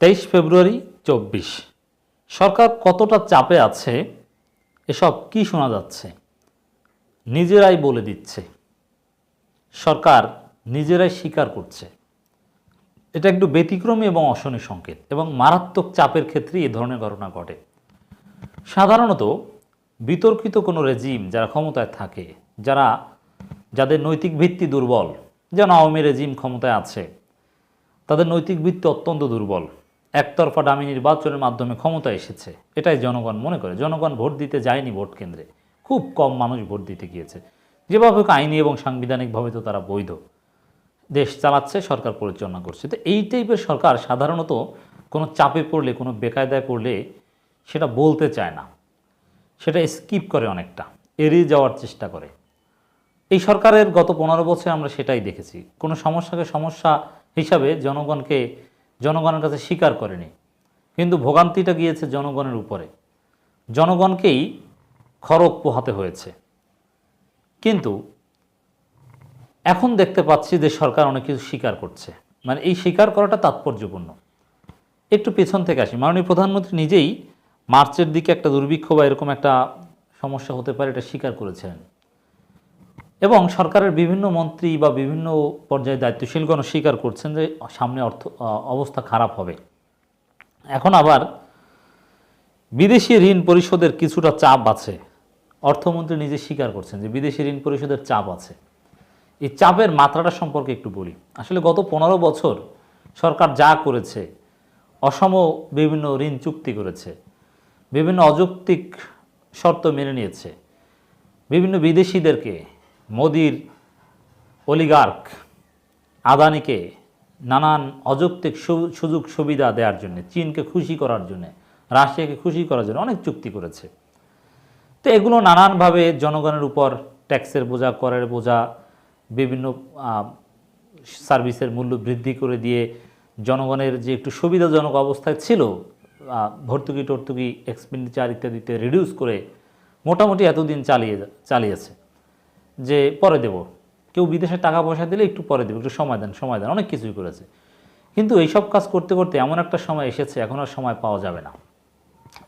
তেইশ ফেব্রুয়ারি চব্বিশ। সরকার কতটা চাপে আছে, এসব কি শোনা যাচ্ছে? নিজেরাই বলে দিচ্ছে। সরকার নিজেরাই স্বীকার করছে। এটা একটু ব্যতিক্রমী এবং অশনি সংকেত এবং মারাত্মক চাপের ক্ষেত্রে এ ধরনের ঘটনা ঘটে। সাধারণত বিতর্কিত কোনো রেজিম যারা ক্ষমতায় থাকে, যারা, যাদের নৈতিক ভিত্তি দুর্বল যেন আওয়ামী রেজিম ক্ষমতায় আছে, তাদের নৈতিক ভিত্তি অত্যন্ত দুর্বল। একতরফা ডামি নির্বাচনের মাধ্যমে ক্ষমতা এসেছে। এটাই জনগণ মনে করে। জনগণ ভোট দিতে যায়নি ভোট কেন্দ্রে। খুব কম মানুষ ভোট দিতে গিয়েছে। যেভাবে হোক আইনি এবং সাংবিধানিকভাবে তো তারা বৈধ। দেশ চালাচ্ছে, সরকার পরিচালনা করছে। তো এই টাইপের সরকার সাধারণত কোনো চাপে পড়লে, কোনো বেকায়দায় পড়লে সেটা বলতে চায় না। সেটা স্কিপ করে অনেকটা। এড়িয়ে যাওয়ার চেষ্টা করে। এই সরকারের গত পনেরো বছর আমরা সেটাই দেখেছি। কোনো সমস্যাকে সমস্যা হিসাবে জনগণকে জনগণের কাছে স্বীকার করেনি। কিন্তু ভোগান্তিটা গিয়েছে জনগণের উপরে। জনগণকেই খরক পোহাতে হয়েছে। কিন্তু এখন দেখতে পাচ্ছি যে সরকার অনেক কিছু স্বীকার করছে। মানে এই স্বীকার করাটা তাৎপর্যপূর্ণ। একটু পেছন থেকে আসি। মাননীয় প্রধানমন্ত্রী নিজেই মার্চের দিকে একটা দুর্ভিক্ষ বা এরকম একটা সমস্যা হতে পারে, এটা স্বীকার করেছিলেন এবং সরকারের বিভিন্ন মন্ত্রী বা বিভিন্ন পর্যায়ে দায়িত্বশীলগণ স্বীকার করছেন যে সামনে অর্থ অবস্থা খারাপ হবে। এখন আবার বিদেশি ঋণ পরিশোধের কিছুটা চাপ আছে। অর্থমন্ত্রী নিজে স্বীকার করছেন যে বিদেশি ঋণ পরিশোধের চাপ আছে। এই চাপের মাত্রাটা সম্পর্কে একটু বলি। আসলে গত পনেরো বছর সরকার যা করেছে, অসম বিভিন্ন ঋণ চুক্তি করেছে, বিভিন্ন অযৌক্তিক শর্ত মেনে নিয়েছে, বিভিন্ন বিদেশিদেরকে মোদির অলিগার্ক আদানিকে নানান অযৌক্তিক সুযোগ সুবিধা দেওয়ার জন্য, চীনকে খুশি করার জন্য, রাশিয়াকে খুশি করার জন্য অনেক চুক্তি করেছে। তো এগুলো নানানভাবে জনগণের উপর ট্যাক্সের বোঝা, করের বোঝা, বিভিন্ন সার্ভিসের মূল্য বৃদ্ধি করে দিয়ে জনগণের যে একটু সুবিধাজনক অবস্থায় ছিল ভর্তুকি টর্তুকি এক্সপেন্ডিচার ইত্যাদিতে রিডিউস করে মোটামুটি এতদিন চালিয়ে, চালিয়েছে। যে পরে দেব। কেউ বিদেশে টাকা পয়সা দিলে একটু পরে দেবো, একটু সময় দেন সময় দেন, অনেক কিছুই করেছে। কিন্তু এইসব কাজ করতে করতে এমন একটা সময় এসেছে, এখন আর সময় পাওয়া যাবে না।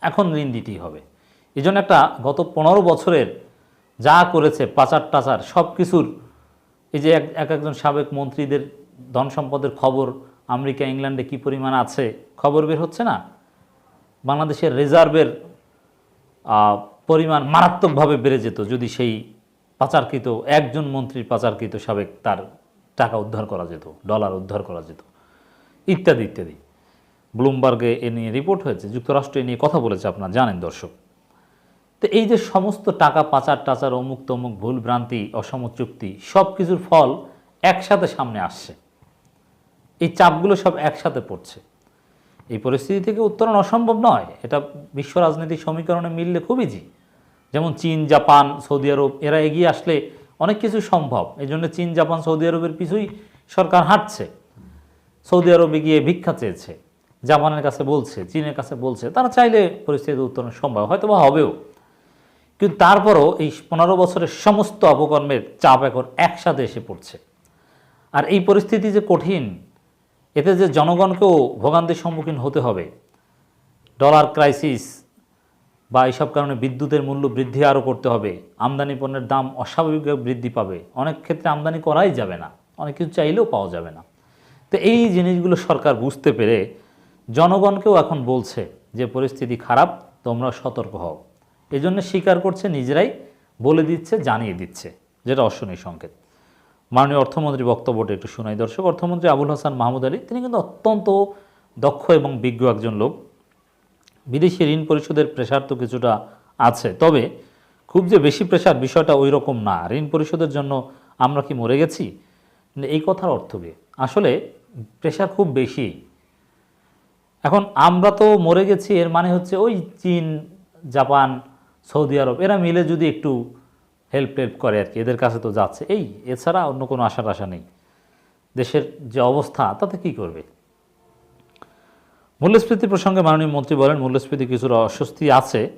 এখন ঋণ দিতেই হবে। এই জন্য একটা গত পনেরো বছরের যা করেছে, পাচার টাচার সব কিছুর এই যে এক এক একজন সাবেক মন্ত্রীদের ধন সম্পদের খবর, আমেরিকা, ইংল্যান্ডে কি পরিমাণ আছে, খবর বের হচ্ছে না? বাংলাদেশের রিজার্ভের পরিমাণ মারাত্মকভাবে বেড়ে যেত যদি সেই পাচারকৃত, একজন মন্ত্রীর পাচারকৃত সাবেক তার টাকা উদ্ধার করা যেত, ডলার উদ্ধার করা যেত, ইত্যাদি ইত্যাদি। ব্লুমবার্গে এ নিয়ে রিপোর্ট হয়েছে, যুক্তরাষ্ট্র এ নিয়ে কথা বলেছে আপনারা জানেন দর্শক। তো এই যে সমস্ত টাকা পাচার টাচার অমুক তমুক ভুল ভ্রান্তি অসম চুক্তি সব কিছুর ফল একসাথে সামনে আসছে। এই চাপগুলো সব একসাথে পড়ছে। এই পরিস্থিতি থেকে উত্তরণ অসম্ভব নয়। এটা বিশ্ব রাজনীতির সমীকরণে মিললে খুব ইজি যেমন চীন, জাপান, সৌদি আরব, এরা এগিয়ে আসলে অনেক কিছু সম্ভব। এই জন্য চীন, জাপান, সৌদি আরবের পিছুই সরকার হাঁটছে। সৌদি আরবে গিয়ে ভিক্ষা চেয়েছে। জাপানের কাছে বলছে, চীনের কাছে বলছে, তারা চাইলে পরিস্থিতি উত্তরণ সম্ভব হয়তো বা হবেও। কিন্তু তারপরও এই পনেরো বছরের সমস্ত অপকর্মের চাপ এখন একসাথে এসে পড়ছে। আর এই পরিস্থিতি যে কঠিন, এতে যে জনগণকেও ভোগান্তির সম্মুখীন হতে হবে। ডলার ক্রাইসিস বা এইসব কারণে বিদ্যুতের মূল্য বৃদ্ধি আরও করতে হবে। আমদানি পণ্যের দাম অস্বাভাবিকভাবে বৃদ্ধি পাবে। অনেক ক্ষেত্রে আমদানি করাই যাবে না। অনেক কিছু চাইলেও পাওয়া যাবে না। তো এই জিনিসগুলো সরকার বুঝতে পেরে জনগণকেও এখন বলছে যে পরিস্থিতি খারাপ, তোমরা সতর্ক হও। এই জন্য স্বীকার করছে, নিজেরাই বলে দিচ্ছে, জানিয়ে দিচ্ছে। যেটা অশনি সংকেত। মাননীয় অর্থমন্ত্রী বক্তব্যটা একটু শোনাই। দর্শক, অর্থমন্ত্রী আবুল হাসান মাহমুদ আলী, তিনি কিন্তু অত্যন্ত দক্ষ এবং বিজ্ঞ একজন লোক। বিদেশি ঋণ পরিশোধের প্রেশার তো কিছুটা আছে। তবে খুব যে বেশি প্রেশার বিষয়টা ওই রকম না। ঋণ পরিশোধের জন্য আমরা কি মরে গেছি? এই কথার অর্থ কি? আসলে প্রেশার খুব বেশি। এখন আমরা তো মরে গেছি, এর মানে হচ্ছে ওই চীন, জাপান, সৌদি আরব, এরা মিলে যদি একটু হেল্প টেল্প করে আর কি, এদের কাছে তো যাচ্ছে। এই, এছাড়া অন্য কোনো আশার আশা নেই। দেশের যে অবস্থা, তাতে কি করবে? মূল্যস্ফীতি প্রসঙ্গে মাননীয় মন্ত্রী বলেন, মূল্যস্ফীতি কিছুটা অস্বস্তি আছে।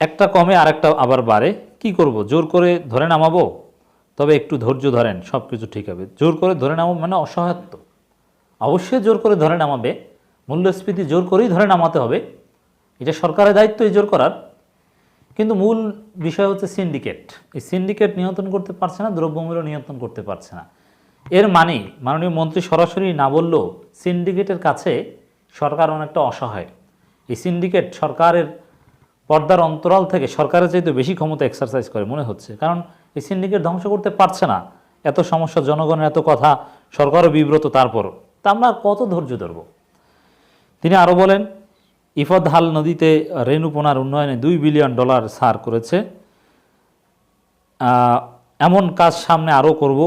একটা কমে আরেকটা আবার বাড়ে। কি করব? জোর করে ধরে নামাবো? তবে একটু ধৈর্য ধরেন সব কিছু ঠিক হবে। জোর করে ধরে নামাবো মানে অসহায়ত্ব। অবশ্যই জোর করে ধরে নামাবে। মূল্যস্ফীতি জোর করেই ধরে নামাতে হবে। এটা সরকারের দায়িত্ব এই জোর করার। কিন্তু মূল বিষয় হচ্ছে সিন্ডিকেট। এই সিন্ডিকেট নিয়ন্ত্রণ করতে পারছে না, দ্রব্যমূল্য নিয়ন্ত্রণ করতে পারছে না। এর মানে মাননীয় মন্ত্রী সরাসরি না বললেও সিন্ডিকেটের কাছে সরকার অনেকটা অসহায়। এই সিন্ডিকেট সরকারের পর্দার অন্তরাল থেকে সরকারের চাইতে বেশি ক্ষমতা এক্সারসাইজ করে মনে হচ্ছে। কারণ এই সিন্ডিকেট ধ্বংস করতে পারছে না। এত সমস্যা, জনগণের এত কথা, সরকারও বিব্রত তারপরও তা আমরা কত ধৈর্য ধরবো? তিনি আরও বলেন ইফদহাল নদীতে রেণুপোনার উন্নয়নে দুই বিলিয়ন ডলার সার করেছে। এমন কাজ সামনে আরও করব।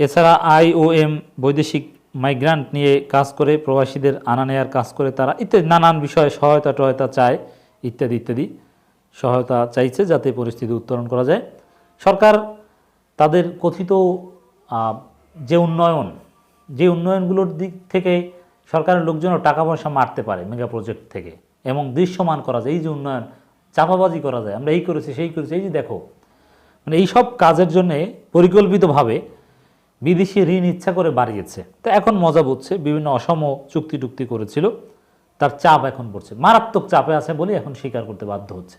এছাড়া আইওএম বৈদেশিক মাইগ্রান্ট নিয়ে কাজ করে, প্রবাসীদের আনা নেয়ার কাজ করে, তারা ইত্যাদি, নানান বিষয়ে সহায়তা টহায়তা চায়, ইত্যাদি ইত্যাদি। সহায়তা চাইছে যাতে পরিস্থিতি উত্তরণ করা যায়। সরকার তাদের কথিত যে উন্নয়ন, যে উন্নয়নগুলোর দিক থেকে সরকারের লোকজনও টাকা পয়সা মারতে পারে মেগা প্রজেক্ট থেকে এবং দৃশ্যমান করা যায়, এই যে উন্নয়ন চাপাবাজি করা যায়, আমরা এই করেছি, সেই করেছি, এই যে দেখো। মানে এইসব কাজের জন্যে পরিকল্পিতভাবে বিদেশি ঋণ ইচ্ছা করে বাড়িয়েছে। তো এখন মজা বুঝছে, বিভিন্ন অসম চুক্তি টুক্তি করেছিল, তার চাপ এখন পড়ছে। মারাত্মক চাপে আছে বলে এখন স্বীকার করতে বাধ্য হচ্ছে।